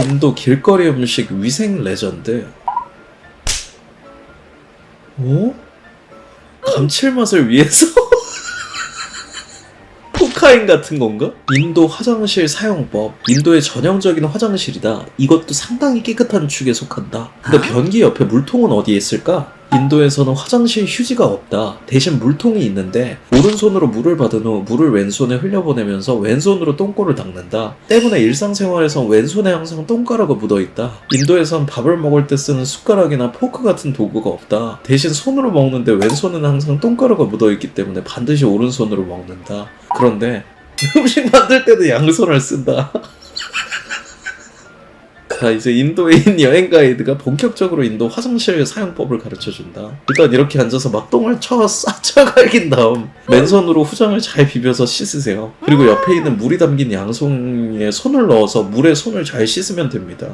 인도 길거리 음식 위생 레전드. 오? 감칠맛을 위해서? 코카인 같은 건가? 인도 화장실 사용법. 인도의 전형적인 화장실이다. 이것도 상당히 깨끗한 축에 속한다. 근데 변기 옆에 물통은 어디에 있을까? 인도에서는 화장실 휴지가 없다. 대신 물통이 있는데 오른손으로 물을 받은 후 물을 왼손에 흘려보내면서 왼손으로 똥꼬를 닦는다. 때문에 일상생활에선 왼손에 항상 똥가루가 묻어있다. 인도에선 밥을 먹을 때 쓰는 숟가락이나 포크 같은 도구가 없다. 대신 손으로 먹는데 왼손은 항상 똥가루가 묻어있기 때문에 반드시 오른손으로 먹는다. 그런데 음식 만들 때도 양손을 쓴다. 자 이제 인도인 여행 가이드가 본격적으로 인도 화장실 사용법을 가르쳐 준다. 일단 이렇게 앉아서 막 똥을 쳐 싸쳐 갈긴 다음 맨손으로 후장을 잘 비벼서 씻으세요. 그리고 옆에 있는 물이 담긴 양송에 손을 넣어서 물에 손을 잘 씻으면 됩니다.